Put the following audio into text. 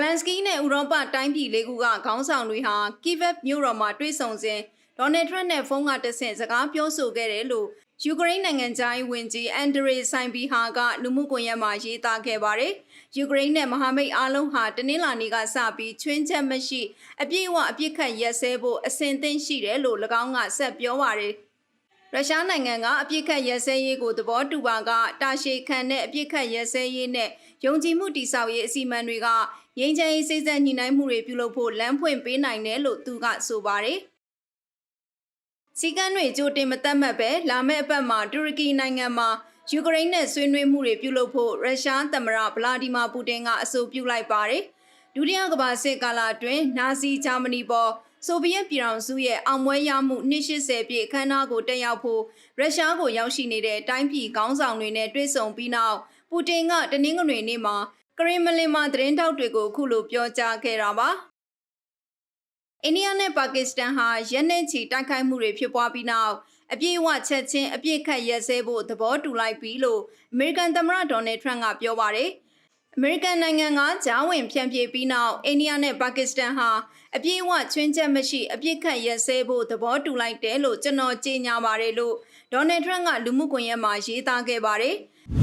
လန်စကီနဲ့ဥရောပတိုင်းပြည်လေးခုကခေါင်းဆောင်တွေဟာကီဗက်မြို့တော်မှာတွေ့ဆုံစဉ်ဒေါ်နယ်ထရန့်နဲ့ဖုန်းကတဆင့်စကားပြောဆိုခဲ့တယ်လို့ယူကရိန်းနိုင်ငံသားဝန်ကြီးအန်ဒရေဆိုင်ဘီဟာကလူမှုကွန်ရက်မှာရေးသားခဲ့ပါတယ်။ယူကရိန်းနဲ့မဟာမိတ်အားလုံးဟာတနင်္လာနေ့ကစပြီးချွင်းချက်မရှိအပြည့်အဝအပြစ်ခတ်ရက်စဲဖို့အစဉ်သင့်ရှိတယ်လို့၎င်းကဆက်ပြောပါတယ်။ ရုရှားနိုင်ငံကအပြစ်ခတ်ရဲစဲရေးကိုသဘောတူပါကတာရှည်ခံတဲ့အပြစ်ခတ်ရဲစဲရေးနဲ့ယုံကြည်မှုတည်ဆောက်ရေးအစီအမံတွေကငြိမ်းချမ်းရေးစိစက်ညှိနှိုင်းမှုတွေပြုလုပ်ဖို့လမ်းဖွင့်ပေးနိုင်တယ်လို့သူကဆိုပါတယ်။စီကန်းတွေကြိုတင်မသက်မှတ်ပဲလာမယ့်အပတ်မှာတူရကီနိုင်ငံမှာယူကရိန်းနဲ့ဆွေးနွေးမှုတွေပြုလုပ်ဖို့ရုရှားသမ္မတဗလာဒီမာပူတင်ကအဆိုပြုလိုက်ပါတယ်။ဒုတိယကမ္ဘာစစ်ကာလအတွင်းနာဇီဂျာမနီပေါ် ဆိုဗီယက်ပြည်ထောင်စုရဲ့အောင်ပွဲရမှု280ပြည့်အခမ်းအနားကိုတက်ရောက်ဖို့ရုရှားကိုရောက်ရှိနေတဲ့တိုင်းပြည်ခေါင်းဆောင်တွေနဲ့တွေ့ဆုံပြီးနောက်ပူတင်ကတနင်္ဂနွေနေ့မှာကရင်မလင်မှာသတင်းတောက်တွေကိုအခုလိုပြောကြားခဲ့တာပါအိန္ဒိယနဲ့ပါကစ္စတန်ဟာရက်နဲ့ချီတိုက်ခိုက်မှုတွေဖြစ်ပွားပြီးနောက်အပြည့်အဝချက်ချင်းအပြည့်ခတ်ရက်စဲဖို့သဘောတူလိုက်ပြီလို့အမေရိကန်သမ္မတဒေါ်နယ်ထရန့်ကပြောပါတယ် အမေရိကန်နိုင်ငံကဂျားဝင်ဖြန့်ပြေးပြီးနောက်အိန္ဒိယနဲ့ပါကစ္စတန်ဟာအပြည့်အဝချွင်းချက်မရှိအပြစ်ခတ်ရက်စဲဖို့သဘောတူလိုက်တယ်လို့ကျွန်တော်ကြေညာပါတယ်လို့ဒေါ်နယ်ထရန့်ကလူမှုကွန်ရက်မှာရေးသားခဲ့ပါတယ်။